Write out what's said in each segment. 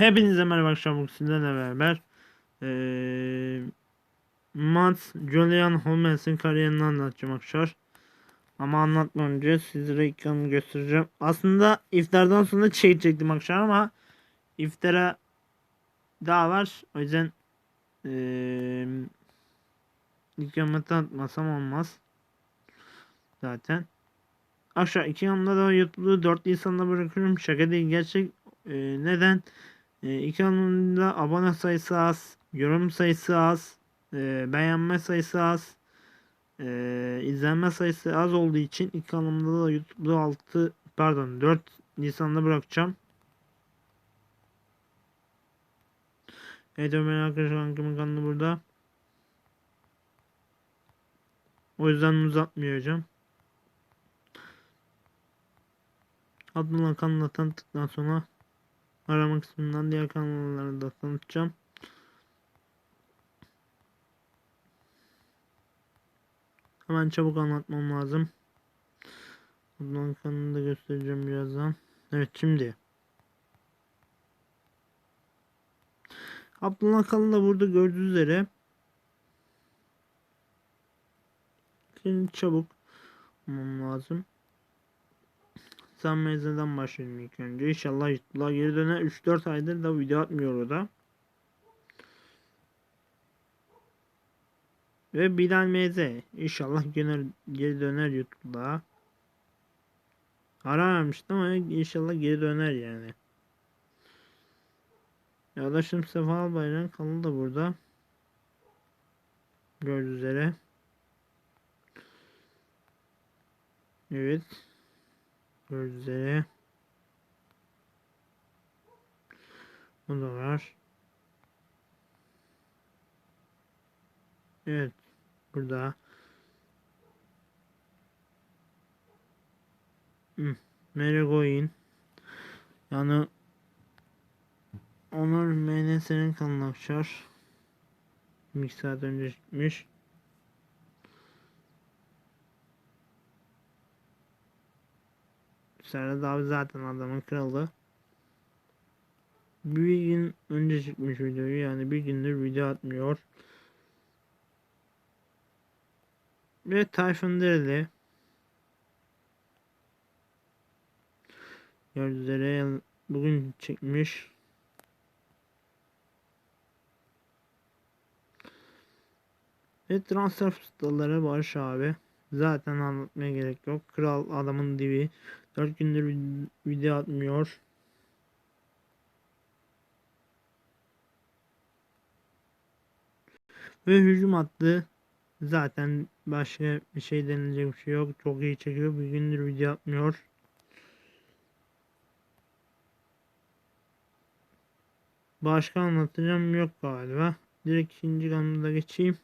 Hepinize merhaba akşam sizlerle beraber eee Matt Julian Holmes'in kariyerini anlatacağım arkadaşlar. Ama anlatmadan önce sizlere ekranımı göstereceğim. Aslında iftardan sonra çekecektim arkadaşlar ama iftara daha var. O yüzden eee ekranımı tanıtmasam olmaz. Zaten. Aşağı iki yanımda da YouTube'da 4 Nisan'da bırakıyorum. Şaka değil gerçek. Eee, neden? E, iki kanalında abone sayısı az, yorum sayısı az, e, beğenme sayısı az, e, izlenme sayısı az olduğu için iki kanalımda da YouTube'da 6 pardon 4 Nisan'da bırakacağım. Evet Ömer arkadaşlar hangimin kanalı burada. O yüzden uzatmayacağım. Abdullah kanalına tanıttıktan sonra arama kısmından diğer kanalları da tanıtacağım. Hemen çabuk anlatmam lazım. Abdullah'ın kanalını da göstereceğim birazdan. Evet şimdi. Abdullah kanalı burada gördüğünüz üzere. Şimdi çabuk olmam lazım. Sen mezeden başlayalım ilk önce. İnşallah YouTube'a geri döner. 3-4 aydır da video atmıyor o da. Ve Bilal Meze. İnşallah geri, geri döner YouTube'a. Ara vermiştim ama inşallah geri döner yani. Yadaşım Sefa Albayrak'ın kanalı da burada. Gördüğünüz üzere. Evet. Gördüğünüz üzere. Bu da var. Evet. Burada. Hmm. Merigoyin. Yani Onur MNS'nin kanalına açar. Bir saat önce çıkmış. Serhat abi zaten adamın kralı. Bir gün önce çıkmış videoyu yani bir gündür video atmıyor. Ve Tayfun Dereli. Gördüğünüz bugün çekmiş. Ve transfer ustaları Barış abi. Zaten anlatmaya gerek yok. Kral adamın dibi. 4 gündür video atmıyor. Ve hücum attı. Zaten başka bir şey denilecek bir şey yok. Çok iyi çekiyor. Bir gündür video atmıyor. Başka anlatacağım yok galiba. Direkt ikinci kanalda geçeyim.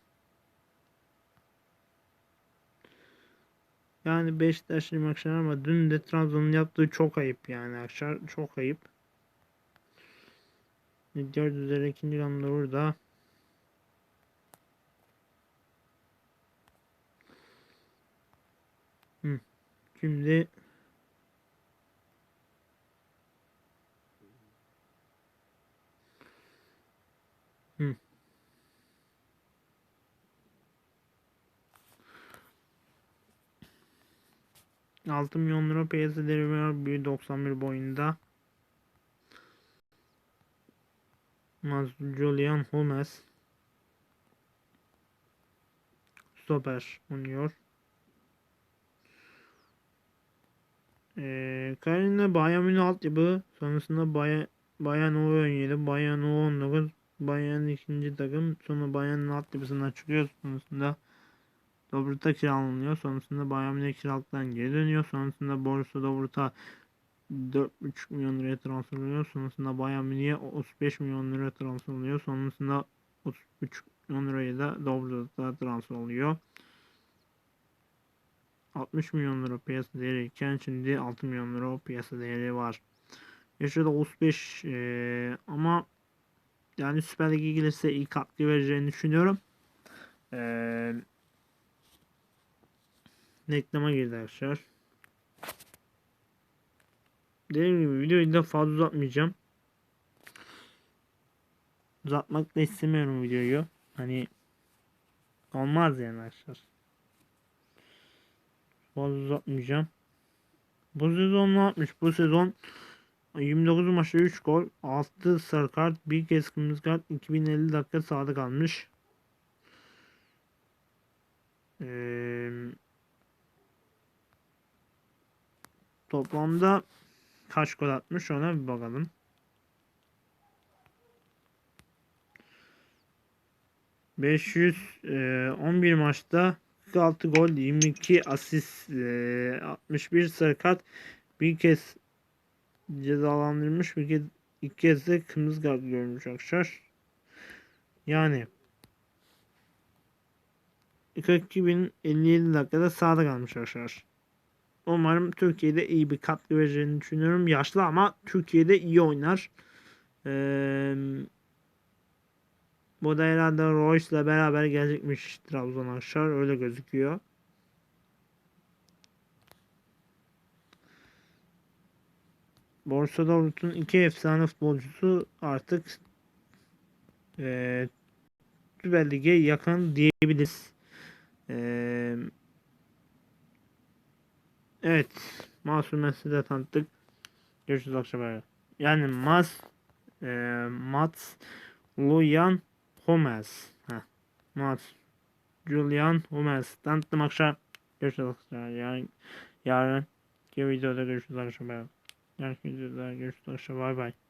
Yani Beşiktaşlıyım akşam ama dün de Trabzon'un yaptığı çok ayıp yani akşam çok ayıp. Gördüğünüz üzere ikinci gamda burada. Şimdi Hmm. 6 milyon lira piyasa değeri var 1.91 boyunda. Julian Holmes stoper oynuyor. Ee, Karine Bayern Münih altyapı sonrasında Bayern Bayern U17, Bayern U19, Bayern ikinci takım sonra Bayern'in altyapısından çıkıyor sonrasında Dobrut'a kiralanıyor. Sonrasında Bayern Münih kiralıktan geri dönüyor. Sonrasında Borussia Dortmund'a 4,5 milyon liraya transfer oluyor. Sonrasında Bayern Münih'e 35 milyon lira transfer oluyor. Sonrasında 33 milyon liraya da Dortmund'a transfer oluyor. 60 milyon lira piyasa değeri iken şimdi 6 milyon lira piyasa değeri var. Yaşadı 35 ee, ama yani Süper Lig'e gelirse iyi katkı vereceğini düşünüyorum. Eee reklama girdi arkadaşlar. Dediğim gibi videoyu da fazla uzatmayacağım. uzatmak da istemiyorum videoyu. Hani olmaz yani arkadaşlar. Fazla uzatmayacağım. Bu sezon ne yapmış? Bu sezon 29 maçta 3 gol, 6 sarı kart, bir kez kırmızı kart, 2050 dakika sahada kalmış. Ee, toplamda kaç gol atmış ona bir bakalım. ...511 maçta 46 gol, 22 asist, e, 61 sarı kart, bir kez cezalandırmış, bir kez iki kez de kırmızı kart görmüş arkadaşlar. Yani 42.057 dakikada sahada kalmış arkadaşlar. Umarım Türkiye'de iyi bir katkı vereceğini düşünüyorum. Yaşlı ama Türkiye'de iyi oynar. Ee, bu da herhalde Royce'la beraber gelecekmiş Trabzon arkadaşlar. Öyle gözüküyor. Borsa Dortmund'un iki efsane futbolcusu artık eee Süper Lig'e yakın diyebiliriz. Eee evet. Masum Mesut'u da tanıttık. Görüşürüz akşam. Yani Mas eee Mats Lujan Hummels. Heh. Mats Julian Hummels. Tanıttım akşam. Görüşürüz akşam. Yarın, yarın videoda görüşürüz akşam. Yarınki videoda görüşürüz akşam. Bay bay.